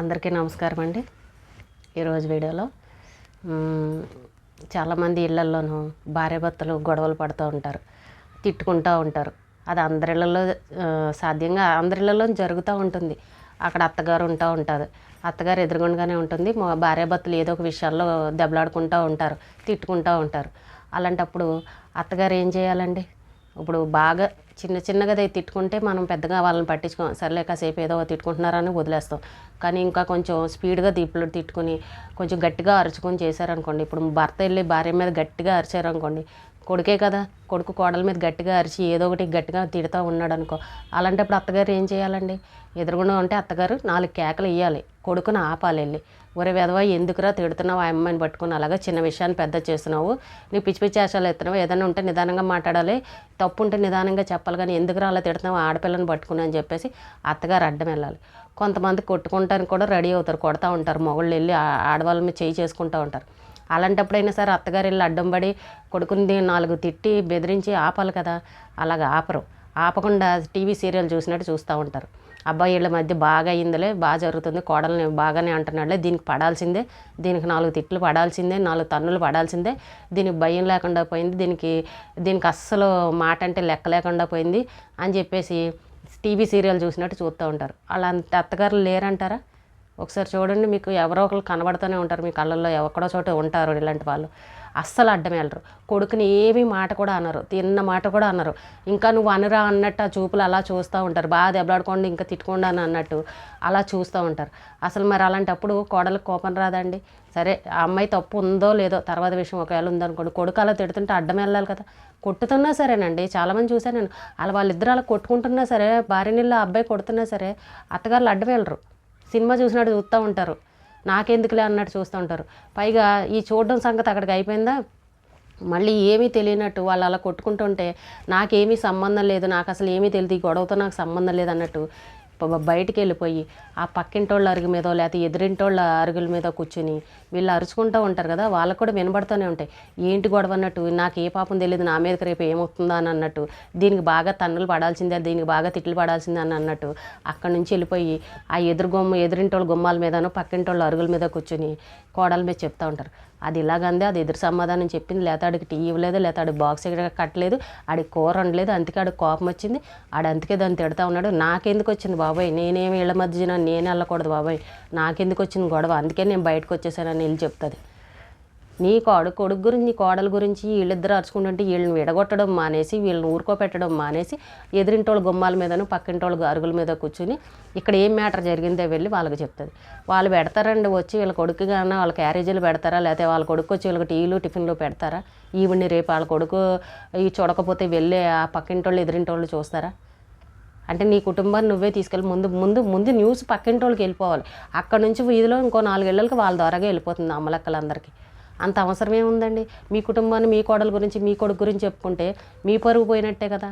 అందరికీ నమస్కారం అండి. ఈరోజు వీడియోలో చాలామంది ఇళ్ళల్లోనూ భార్యాభర్తలు గొడవలు పడుతూ ఉంటారు తిట్టుకుంటూ ఉంటారు. అది అందరిళ్ళలో సాధ్యంగా అందరిళ్ళలో జరుగుతూ ఉంటుంది. అక్కడ అత్తగారు ఉంటూ ఉంటుంది అత్తగారు ఎదురుగుండగానే ఉంటుంది. మా భార్యాభర్తలు ఏదో ఒక విషయాల్లో దెబ్బలాడుకుంటూ ఉంటారు తిట్టుకుంటూ ఉంటారు. అలాంటప్పుడు అత్తగారు ఏం చేయాలండి? ఇప్పుడు బాగా చిన్న చిన్నగా అది తిట్టుకుంటే మనం పెద్దగా వాళ్ళని పట్టించుకో సర్లే కాసేపు ఏదో తిట్టుకుంటున్నారని వదిలేస్తాం. కానీ ఇంకా కొంచెం స్పీడ్గా దీపులు తిట్టుకుని కొంచెం గట్టిగా అరుచుకొని చేశారనుకోండి. ఇప్పుడు భర్త వెళ్ళి భార్య మీద గట్టిగా అరిచారనుకోండి కొడుకే కదా కొడుకు కోడల మీద గట్టిగా అరిచి ఏదో ఒకటి గట్టిగా తిడుతూ ఉన్నాడు అనుకో అలాంటప్పుడు అత్తగారు ఏం చేయాలండి? ఎదురుగుండా ఉంటే అత్తగారు నాలుగు కేకలు ఇవ్వాలి కొడుకుని ఆపాలి వెళ్ళి. ఒరే విధవ ఎందుకురా తిడుతున్నావు? ఆ అమ్మాయిని పట్టుకుని అలాగా చిన్న విషయాన్ని పెద్ద చేస్తున్నావు. నీ పిచ్చి పిచ్చి వేషాలు ఎత్తున్నావు? ఏదైనా ఉంటే నిదానంగా మాట్లాడాలి. తప్పు ఉంటే నిదానంగా చెప్పాలి కానీ ఎందుకురా అలా తిడుతున్నావు? ఆడపిల్లని పట్టుకుని అని చెప్పేసి అత్తగారు అడ్డం వెళ్ళాలి. కొంతమంది కొట్టుకుంటానికి కూడా రెడీ అవుతారు కొడతా ఉంటారు. మొగుళ్ళు వెళ్ళి ఆడవాళ్ళని ఆడవాళ్ళ మీద చేయి చేసుకుంటూ ఉంటారు. అలాంటప్పుడైనా సరే అత్తగారు వెళ్ళి అడ్డం పడి కొడుకుని నాలుగు తిట్టి బెదిరించి ఆపాలి కదా. అలాగ ఆపరు. ఆపకుండా టీవీ సీరియల్ చూసినట్టు చూస్తూ ఉంటారు. అబ్బాయిళ్ళ మధ్య బాగా అయిందిలే బాగా జరుగుతుంది కోడల్ని బాగానే అంటున్నాడులే దీనికి పడాల్సిందే దీనికి నాలుగు తిట్లు పడాల్సిందే నాలుగు తన్నులు పడాల్సిందే దీనికి భయం లేకుండా పోయింది దీనికి దీనికి అస్సలు మాట అంటే లెక్క లేకుండా పోయింది అని చెప్పేసి టీవీ సీరియల్ చూసినట్టు చూస్తూ ఉంటారు. అలాంటి అత్తగారులు లేరంటారా? ఒకసారి చూడండి మీకు ఎవరో ఒకరు కనబడుతూనే ఉంటారు మీ కళ్ళల్లో ఎక్కడో చోట ఉంటారు ఇలాంటి వాళ్ళు. అస్సలు అడ్డం వెళ్ళరు. కొడుకుని ఏమీ మాట కూడా అనరు. తిన్న మాట కూడా అనరు. ఇంకా నువ్వు అనరా అన్నట్టు ఆ చూపులు అలా చూస్తూ ఉంటారు. బాగా దెబ్బలాడుకోండి ఇంకా తిట్టుకోండి అని అన్నట్టు అలా చూస్తూ ఉంటారు. అసలు మరి అలాంటప్పుడు కోడలకు కోపం రాదండి. సరే ఆ అమ్మాయి తప్పు ఉందో లేదో తర్వాత విషయం ఒకవేళ ఉందనుకోండి కొడుకు అలా తిడుతుంటే అడ్డం వెళ్ళాలి కదా. కొట్టుతున్నా సరేనండి. చాలామంది చూశాను నేను. అలా వాళ్ళిద్దరు అలా కొట్టుకుంటున్నా సరే భార్య నీళ్ళు ఆ అబ్బాయి కొడుతున్నా సరే అత్తగారులు అడ్డం వెళ్ళరు. సినిమా చూసినట్టు చూస్తూ ఉంటారు. నాకెందుకులే అన్నట్టు చూస్తూ ఉంటారు. పైగా ఈ చూడడం సంగతి అక్కడికి అయిపోయిందా? మళ్ళీ ఏమీ తెలియనట్టు వాళ్ళు అలా కొట్టుకుంటుంటే నాకేమీ సంబంధం లేదు నాకు అసలు ఏమీ తెలియదు ఈ గొడవతో నాకు సంబంధం లేదు అన్నట్టు బయటికి వెళ్ళిపోయి ఆ పక్కింటోళ్ళ అరుగు మీదో లేకపోతే ఎదురింటోళ్ళ అరుగుల మీద కూర్చుని వీళ్ళు అరుచుకుంటూ ఉంటారు కదా వాళ్ళకు కూడా వినబడుతూనే ఉంటాయి. ఏంటి గొడవ అన్నట్టు నాకు ఏ పాపం తెలియదు నా మీదకి రేపు ఏమవుతుందా అని అన్నట్టు దీనికి బాగా తన్నులు పడాల్సిందే దీనికి బాగా తిట్లు పడాల్సిందే అని అన్నట్టు అక్కడి నుంచి వెళ్ళిపోయి ఆ ఎదురు గుమ్మ ఎదురింటోళ్ళ గుమ్మాల మీదను పక్కింటోళ్ళ అరుగుల మీద కూర్చుని కోడల మీద చెప్తూ ఉంటారు. అది ఇలాగందే అది ఎదురు సమాధానం చెప్పింది. లేకపోతే ఆడికి టీ ఇవ్వలేదు లేకపోతే ఆడికి బాక్స్ ఇక్కడ కట్టలేదు ఆడికి కూర వండలేదు అందుకే ఆడికి కోపం వచ్చింది. ఆడు అందుకే దాన్ని తిడతా ఉన్నాడు. నాకెందుకు వచ్చింది బాబాయ్? నేనేమి ఇళ్ళ మధ్యన నేను వెళ్ళకూడదు బాబాయ్. నాకెందుకు వచ్చింది గొడవ? అందుకే నేను బయటకు వచ్చేసానని వెళ్ళి చెప్తుంది. నీ కోడు కొడుకు గురించి నీ కోడల గురించి వీళ్ళిద్దరు అరుచుకుంటుంటే వీళ్ళని విడగొట్టడం మానేసి వీళ్ళని ఊరుకోపెట్టడం మానేసి ఎదిరింటోళ్ళ గుమ్మాల మీదను పక్కింటోళ్ళ అరుగుల మీద కూర్చుని ఇక్కడ ఏం మ్యాటర్ జరిగిందో వెళ్ళి వాళ్ళకి చెప్తుంది. వాళ్ళు పెడతారండి వచ్చి వీళ్ళ కొడుకు కానీ వాళ్ళ క్యారేజీలు పెడతారా లేకపోతే వాళ్ళ కొడుకు వచ్చి వీళ్ళకి టీలు టిఫిన్లు పెడతారా? ఈవిడ్ని రేపు వాళ్ళ కొడుకు ఈ చూడకపోతే వెళ్ళి ఆ పక్కింటోళ్ళు ఎదిరింటోళ్ళు చూస్తారా? అంటే నీ కుటుంబాన్ని నువ్వే తీసుకెళ్ళి ముందు ముందు ముందు న్యూస్ పక్కింటోళ్ళకి వెళ్ళిపోవాలి. అక్కడ నుంచి వీధిలో ఇంకో నాలుగేళ్ళకి వాళ్ళ ద్వారాగా వెళ్ళిపోతుంది అమ్మలక్కలందరికీ. అంత అవసరమే ఉందండి మీ కుటుంబాన్ని మీ కోడల గురించి మీ కొడుకు గురించి చెప్పుకుంటే మీ పరుగు పోయినట్టే కదా?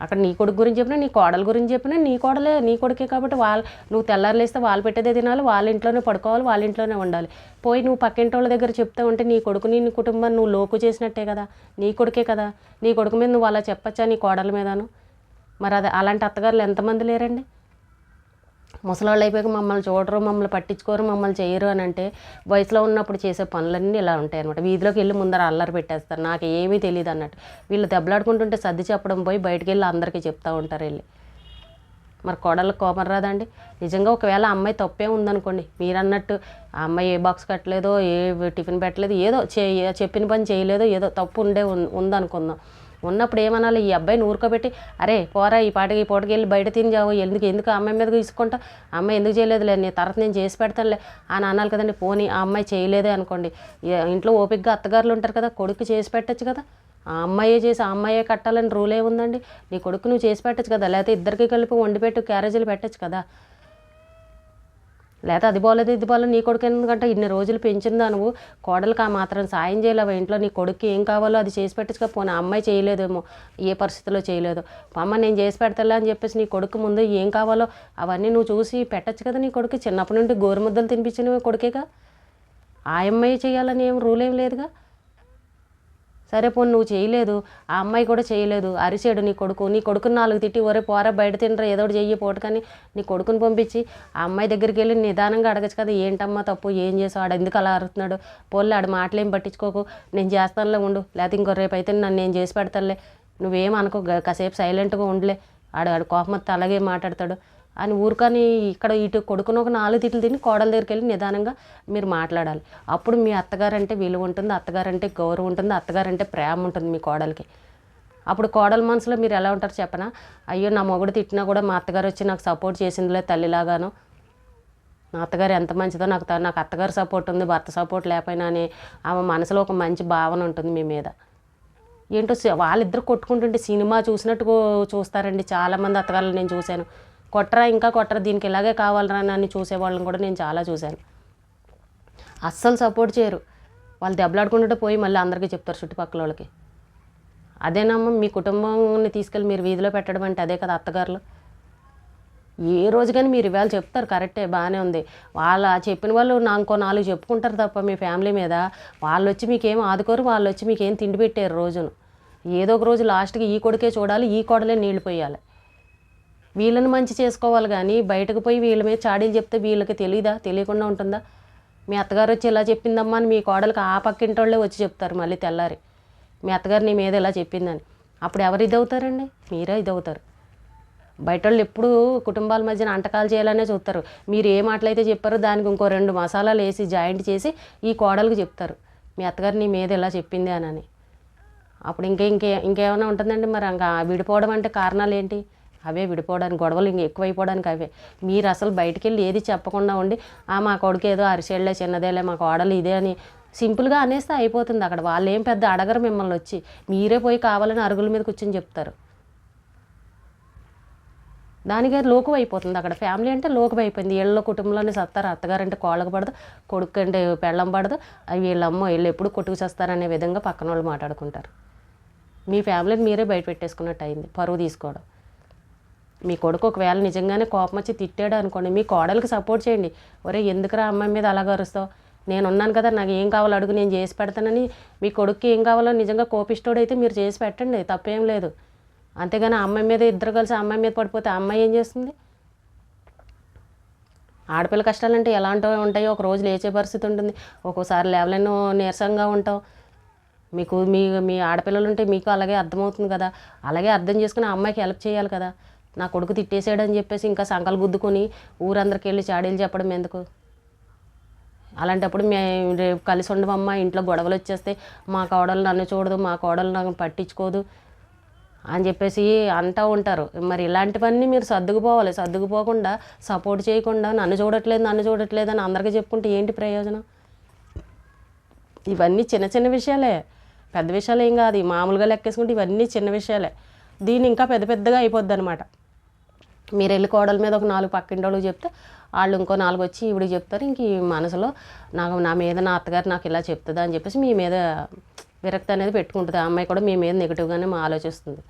అక్కడ నీ కొడుకు గురించి చెప్పినా నీ కోడల గురించి చెప్పినా నీ కోడలే నీ కొడుకే కాబట్టి వాళ్ళు నువ్వు తెల్లారులేస్తే వాళ్ళు పెట్టేదే తినాలి వాళ్ళ ఇంట్లోనే పడుకోవాలి వాళ్ళ ఇంట్లోనే ఉండాలి. పోయి నువ్వు పక్కింటి వాళ్ళ దగ్గర చెప్తా ఉంటే నీ కొడుకుని నీ కుటుంబాన్ని నువ్వు లోకు చేసినట్టే కదా? నీ కొడుకే కదా? నీ కొడుకు మీద నువ్వు అలా చెప్పచ్చా నీ కోడల మీదను? మరి అది అలాంటి అత్తగారులు ఎంతమంది లేరండి? ముసలాళ్ళు అయిపోయాక మమ్మల్ని చూడరు మమ్మల్ని పట్టించుకోరు మమ్మల్ని చేయరు అని అంటే వయసులో ఉన్నప్పుడు చేసే పనులన్నీ ఇలా ఉంటాయి అనమాట వీధిలోకి వెళ్ళి ముందర అల్లరి పెట్టేస్తారు. నాకు ఏమీ తెలియదు అన్నట్టు. వీళ్ళు దెబ్బలాడుకుంటుంటే సర్ది చెప్పడం పోయి బయటకు వెళ్ళి అందరికీ చెప్తూ ఉంటారు వెళ్ళి. మరి కోడళ్ళకి కోపం రాదండి? నిజంగా ఒకవేళ అమ్మాయి తప్పే ఉందనుకోండి మీరు అన్నట్టు ఆ అమ్మాయి ఏ బాక్స్ కట్టలేదో ఏ టిఫిన్ పెట్టలేదు ఏదో చెప్పిన పని చేయలేదో ఏదో తప్పు ఉండే ఉందనుకుందాం. ఉన్నప్పుడు ఏమనాలి? ఈ అబ్బాయిని ఊరుకోబెట్టి అరే పోరా ఈ పాటకి ఈ పూటకి వెళ్ళి బయట తినిజావు ఎందుకు ఎందుకు ఆ అమ్మాయి మీద తీసుకుంటా ఆ అమ్మాయి ఎందుకు చేయలేదులే నేను తర్వాత నేను చేసి పెడతానులే. అని అనాలి కదండి. పోనీ ఆ అమ్మాయి చేయలేదే అనుకోండి. ఇంట్లో ఓపికగా అత్తగారులు ఉంటారు కదా కొడుకు చేసి పెట్టచ్చు కదా. ఆ అమ్మాయే చేసి ఆ అమ్మాయే కట్టాలని రూల్ ఏముందండి నీ కొడుకు నువ్వు చేసి పెట్టచ్చు కదా లేకపోతే ఇద్దరికి కలిపి వండి పెట్టు క్యారేజీలు పెట్టచ్చు కదా. లేకపోతే అది బాగోలేదు ఇది బాగోలేదు నీ కొడుకు ఎందుకంటే ఇన్ని రోజులు పెంచిందా నువ్వు కోడలికి ఆ మాత్రం సాయం చేయలేవా. ఇంట్లో నీ కొడుకు ఏం కావాలో అది చేసి పెట్టచ్చుగా. పోనీ అమ్మాయి చేయలేదేమో ఏ పరిస్థితిలో చేయలేదు. అమ్మ నేను చేసి పెడతాలే అని చెప్పేసి నీ కొడుకు ముందు ఏం కావాలో అవన్నీ నువ్వు చూసి పెట్టచ్చు కదా నీ కొడుకు చిన్నప్పటి నుండి గోరుముద్దలు తినిపించిన కొడుకేగా. ఆ అమ్మాయి చేయాలని ఏం రూల్ ఏం లేదుగా. సరే పోను నువ్వు చేయలేదు ఆ అమ్మాయి కూడా చేయలేదు అరిచాడు నీ కొడుకు నీ కొడుకుని నాలుగు తిట్టి ఒరే పోరా బయట తినరా ఏదో ఒకటి చెయ్యి పోటుకని నీ కొడుకుని పంపించి ఆ అమ్మాయి దగ్గరికి వెళ్ళి నిదానంగా అడగచ్చు కదా ఏంటమ్మా తప్పు ఏం చేసావు ఆడు ఎందుకు అలా అరుతున్నాడు పోలే ఆడు మాటలేం పట్టించుకోకు నేను చేస్తానులే ఉండు లేకపోతే ఇంకో రేపు అయితే నన్ను నేను చేసి పెడతానులే. నువ్వేం అనుకో కాసేపు సైలెంట్గా ఉండలే. ఆడు ఆడు కోపం అలాగే మాట్లాడతాడు. అని ఊరుకొని ఇక్కడ ఇటు కొడుకుని ఒక నాలుగు తిట్లు తిని కోడల దగ్గరికి వెళ్ళి నిదానంగా మీరు మాట్లాడాలి. అప్పుడు మీ అత్తగారంటే విలువ ఉంటుంది అత్తగారంటే గౌరవం ఉంటుంది అత్తగారంటే ప్రేమ ఉంటుంది మీ కోడలికి. అప్పుడు కోడల మనసులో మీరు ఎలా ఉంటారు చెప్పనా? అయ్యో నా మొగుడు తిట్టినా కూడా మా అత్తగారు వచ్చి నాకు సపోర్ట్ చేసిందిలే తల్లిలాగాను. నా అత్తగారు ఎంత మంచిదో నాకు నాకు అత్తగారు సపోర్ట్ ఉంది భర్త సపోర్ట్ లేకపోయినా అని ఆమె మనసులో ఒక మంచి భావన ఉంటుంది మీ మీద. ఏంటో వాళ్ళిద్దరు కొట్టుకుంటుంటే సినిమా చూసినట్టు చూస్తారండి. చాలామంది అత్తగారులు నేను చూశాను. కొట్టరా ఇంకా కొట్టరా దీనికి ఇలాగే కావాలరా అని చూసేవాళ్ళని కూడా నేను చాలా చూశాను. అస్సలు సపోర్ట్ చేయరు. వాళ్ళు దెబ్బలాడుకుంటుంటే పోయి మళ్ళీ అందరికీ చెప్తారు చుట్టుపక్కల వాళ్ళకి. అదేనమ్మా మీ కుటుంబాన్ని తీసుకెళ్ళి మీరు వీధిలో పెట్టడం అంటే అదే కదా అత్తగారులు. ఏ రోజు కానీ మీరు ఇవాళ చెప్తారు కరెక్టే బాగానే ఉంది. వాళ్ళ చెప్పిన వాళ్ళు నాకు నాలుగు చెప్పుకుంటారు తప్ప మీ ఫ్యామిలీ మీద వాళ్ళు వచ్చి మీకేం ఆదుకోరు వాళ్ళు వచ్చి మీకేం తిండి పెట్టారు రోజును. ఏదో ఒక రోజు లాస్ట్కి ఈ కొడుకే చూడాలి ఈ కొడలే నీళ్ళు పోయాలి. వీళ్ళని మంచి చేసుకోవాలి కానీ బయటకు పోయి వీళ్ళ మీద చాడీలు చెప్తే వీళ్ళకి తెలియదా తెలియకుండా ఉంటుందా? మీ అత్తగారు వచ్చి ఇలా చెప్పిందమ్మా అని మీ కోడలికి ఆ పక్కింటి వాళ్ళే వచ్చి చెప్తారు మళ్ళీ తెల్లారి. మీ అత్తగారు నీ మీద ఇలా చెప్పిందని. అప్పుడు ఎవరు ఇదవుతారండి? మీరే ఇదవుతారు. బయట వాళ్ళు ఎప్పుడు కుటుంబాల మధ్యన అంటకాలు చేయాలనే చూస్తారు. మీరు ఏ మాటలైతే చెప్పారో దానికి ఇంకో రెండు మసాలాలు వేసి జాయింట్ చేసి ఈ కోడలకు చెప్తారు. మీ అత్తగారు నీ మీద ఇలా చెప్పింది అని. అప్పుడు ఇంకే ఇంకే ఇంకేమైనా ఉంటుందండి మరి? ఇంకా విడిపోవడం అంటే కారణాలు ఏంటి? అవే విడిపోవడానికి గొడవలు ఇంక ఎక్కువైపోవడానికి అవే. మీరు అసలు బయటికి వెళ్ళి ఏది చెప్పకుండా ఉండి ఆ మా కొడుకు ఏదో అరిసేళ్ళే చిన్నదేలే మా కోడలు ఇదే అని సింపుల్గా అనేస్తే అయిపోతుంది అక్కడ. వాళ్ళు ఏం పెద్ద అడగరు మిమ్మల్ని వచ్చి. మీరే పోయి కావాలని అరుగుల మీద కూర్చొని చెప్తారు. దానికి లోకం అయిపోతుంది అక్కడ. ఫ్యామిలీ అంటే లోకం అయిపోయింది వీళ్ళ కుటుంబంలోనే సత్తారు. అత్తగారంటే కోళ్ళకు పడదు కొడుకు అంటే పెళ్ళం పడదు. అవి వీళ్ళమ్మ వీళ్ళు ఎప్పుడు కొట్టుకు చేస్తారనే విధంగా పక్కన వాళ్ళు మాట్లాడుకుంటారు. మీ ఫ్యామిలీని మీరే బయట పెట్టేసుకున్నట్టు అయింది. పరువు తీసుకోవడం. మీ కొడుకు ఒకవేళ నిజంగానే కోపం వచ్చి తిట్టాడు అనుకోండి మీ కోడలికి సపోర్ట్ చేయండి. ఒరే ఎందుకురా అమ్మాయి మీద అలా అరుస్తావు? నేను ఉన్నాను కదా నాకు ఏం కావాలో అడుగు నేను చేసి పెడతానని మీ కొడుక్కి ఏం కావాలో నిజంగా కోపిష్టోడైతే మీరు చేసి పెట్టండి తప్పేం లేదు. అంతేగాని అమ్మాయి మీద ఇద్దరు కలిసి అమ్మాయి మీద పడిపోతే అమ్మాయి ఏం చేస్తుంది? ఆడపిల్ల కష్టాలంటే ఎలాంటివి ఉంటాయో ఒక రోజు లేచే పరిస్థితి ఉంటుంది. ఒక్కోసారి లేవలేనో నీరసంగా ఉంటావు. మీకు మీ మీ ఆడపిల్లలు ఉంటే మీకు అలాగే అర్థమవుతుంది కదా. అలాగే అర్థం చేసుకుని ఆ అమ్మాయికి హెల్ప్ చేయాలి కదా. నా కొడుకు తిట్టేసాడు అని చెప్పేసి ఇంకా సంకలు గుద్దుకొని ఊరందరికి వెళ్ళి చాడీలు చెప్పడం ఎందుకు? అలాంటప్పుడు మేము రేపు కలిసి ఉండమమ్మా ఇంట్లో గొడవలు వచ్చేస్తే మా కోడలు నన్ను చూడదు మా కోడలు నాకు పట్టించుకోదు అని చెప్పేసి అంటూ ఉంటారు. మరి ఇలాంటివన్నీ మీరు సర్దుకుపోవాలి. సర్దుకుపోకుండా సపోర్ట్ చేయకుండా నన్ను చూడట్లేదు నన్ను చూడట్లేదు అని అందరికీ చెప్పుకుంటే ఏంటి ప్రయోజనం? ఇవన్నీ చిన్న చిన్న విషయాలే. పెద్ద విషయాలు ఏం కాదు. మామూలుగా లెక్కేసుకుంటే ఇవన్నీ చిన్న విషయాలే. దీని ఇంకా పెద్ద పెద్దగా అయిపోద్ది అనమాట మీరు వెళ్ళి కోడల మీద ఒక నాలుగు పక్కింటి చెప్తే వాళ్ళు ఇంకో నాలుగు వచ్చి ఇవిడు చెప్తారు ఇంక ఈ మనసులో నాకు నా మీద నా అత్తగారు నాకు ఇలా చెప్తుందా అని చెప్పేసి మీ మీద విరక్తి అనేది పెట్టుకుంటుంది. ఆ అమ్మాయి కూడా మీ మీద నెగిటివ్గానే మా ఆలోచిస్తుంది.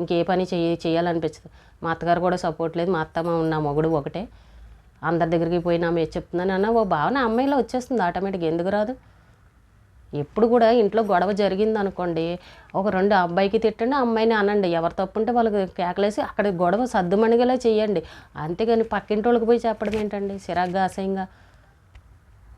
ఇంకే పని చేయ చేయాలనిపించదు. మా అత్తగారు కూడా సపోర్ట్ లేదు. మా అత్తమ్మ ఉన్న మొగుడు ఒకటే. అందరి దగ్గరికి పోయి నా మీద చెప్తుందని అన్న ఓ భావన అమ్మాయిలో వచ్చేస్తుంది ఆటోమేటిక్గా ఎందుకు రాదు? ఎప్పుడు కూడా ఇంట్లో గొడవ జరిగింది అనుకోండి ఒక రెండు అబ్బాయికి తిట్టండి అమ్మాయిని అనండి ఎవరు తప్పు ఉంటే వాళ్ళకి కేకలేసి అక్కడ గొడవ సర్దుమణిగేలా చేయండి అంతేగాని పక్కింటి వాళ్ళకి పోయి చెప్పడం ఏంటండి? సిరాగ్గా అసహ్యంగా.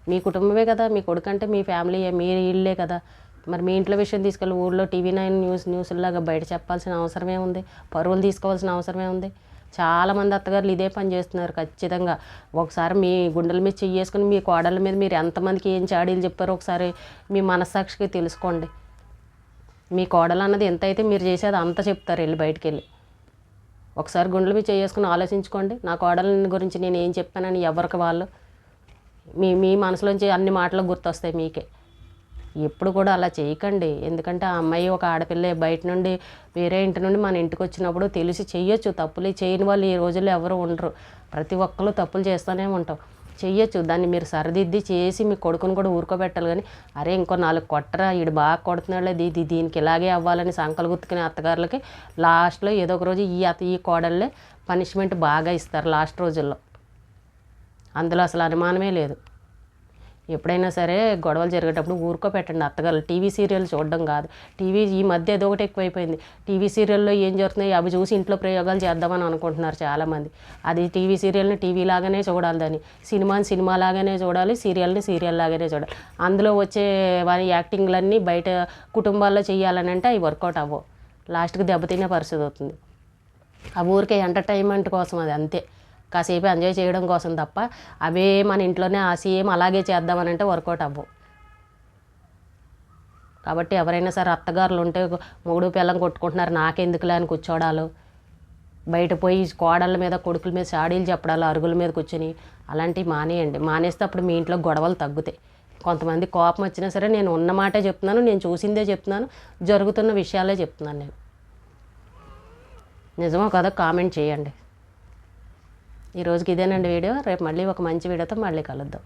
మీ కుటుంబమే కదా మీ కొడుకంటే మీ ఫ్యామిలీ మీ ఇల్లే కదా. మరి మీ ఇంట్లో విషయం తీసుకెళ్ళి ఊళ్ళో టీవీ నైన్ న్యూస్ న్యూస్లాగా బయట చెప్పాల్సిన అవసరమే ఉంది. పరువులు తీసుకోవాల్సిన అవసరమే ఉంది. చాలామంది అత్తగారులు ఇదే పని చేస్తున్నారు ఖచ్చితంగా. ఒకసారి మీ గుండెల మీద చెయ్యేసుకుని మీ కోడల మీద మీరు ఎంతమందికి ఏం చాడీలు చెప్పారో ఒకసారి మీ మనస్సాక్షికి తెలుసుకోండి. మీ కోడలు అన్నది ఎంత అయితే మీరు చేసేది అంత చెప్తారు వెళ్ళి బయటికి వెళ్ళి. ఒకసారి గుండెల మీద చేసుకుని ఆలోచించుకోండి. నా కోడల గురించి నేను ఏం చెప్పానని ఎవరికి వాళ్ళు? మీ మీ మనసులోంచి అన్ని మాటలు గుర్తొస్తాయి మీకే. ఎప్పుడు కూడా అలా చేయకండి. ఎందుకంటే ఆ అమ్మాయి ఒక ఆడపిల్ల బయట నుండి వేరే ఇంటి నుండి మన ఇంటికి వచ్చినప్పుడు తెలిసి చేయొచ్చు తప్పులు చేయని వాళ్ళు ఈ రోజుల్లో ఎవరు ఉండరు. ప్రతి ఒక్కరు తప్పులు చేస్తూనే ఉంటాం. చెయ్యొచ్చు. దాన్ని మీరు సరిదిద్ది చేసి మీ కొడుకుని కూడా ఊరుకోబెట్టాలి కానీ అరే ఇంకో నాలుగు కొట్టరా ఈడు బాగా కొడుతున్నాడు ఇది దీనికి ఇలాగే అవ్వాలని సంకలు గుర్తుకునే అత్తగారులకి లాస్ట్లో ఏదో ఒక రోజు ఈ అత్త ఈ కోడళ్ళే పనిష్మెంట్ బాగా ఇస్తారు లాస్ట్ రోజుల్లో. అందులో అసలు అనుమానమే లేదు. ఎప్పుడైనా సరే గొడవలు జరిగేటప్పుడు ఊరుకో పెట్టండి. అత్తగారు టీవీ సీరియల్ చూడడం కాదు. టీవీ ఈ మధ్య ఏదో ఒకటి ఎక్కువైపోయింది. టీవీ సీరియల్లో ఏం జరుగుతున్నాయి? అవి చూసి ఇంట్లో ప్రయోగాలు చేద్దామని అనుకుంటున్నారు చాలామంది. అది టీవీ సీరియల్ని టీవీ లాగానే చూడాలి దాన్ని. సినిమాని సినిమా లాగానే చూడాలి సీరియల్ని సీరియల్ లాగానే చూడాలి. అందులో వచ్చే వారి యాక్టింగ్లన్నీ బయట కుటుంబాల్లో చేయాలని అంటే అవి వర్కౌట్ అవ్వవు. లాస్ట్కి దెబ్బతినే పరిస్థితి అవుతుంది. ఆ ఊరికే ఎంటర్టైన్మెంట్ కోసం అది అంతే. కాసేపు ఎంజాయ్ చేయడం కోసం తప్ప అవే మన ఇంట్లోనే ఆ సేమ్ అలాగే చేద్దామని అంటే వర్కౌట్ అవ్వవు. కాబట్టి ఎవరైనా సరే అత్తగారులు ఉంటే మూడు పిల్లం కొట్టుకుంటున్నారు నాకెందుకులే అని కూర్చోడాలు. బయట పోయి కోడళ్ళ మీద కొడుకుల మీద సాడీలు చెప్పడాలు అరుగుల మీద కూర్చొని అలాంటివి మానేయండి. మానేస్తే అప్పుడు మీ ఇంట్లో గొడవలు తగ్గుతాయి. కొంతమంది కోపం వచ్చినా సరే నేను ఉన్న మాటే చెప్తున్నాను నేను చూసిందే చెప్తున్నాను జరుగుతున్న విషయాలే చెప్తున్నాను నేను. నిజమో కదా కామెంట్ చేయండి. ఈ రోజుకి ఇదేనండి వీడియో. రేపు మళ్ళీ ఒక మంచి వీడియోతో మళ్ళీ కలుద్దాం.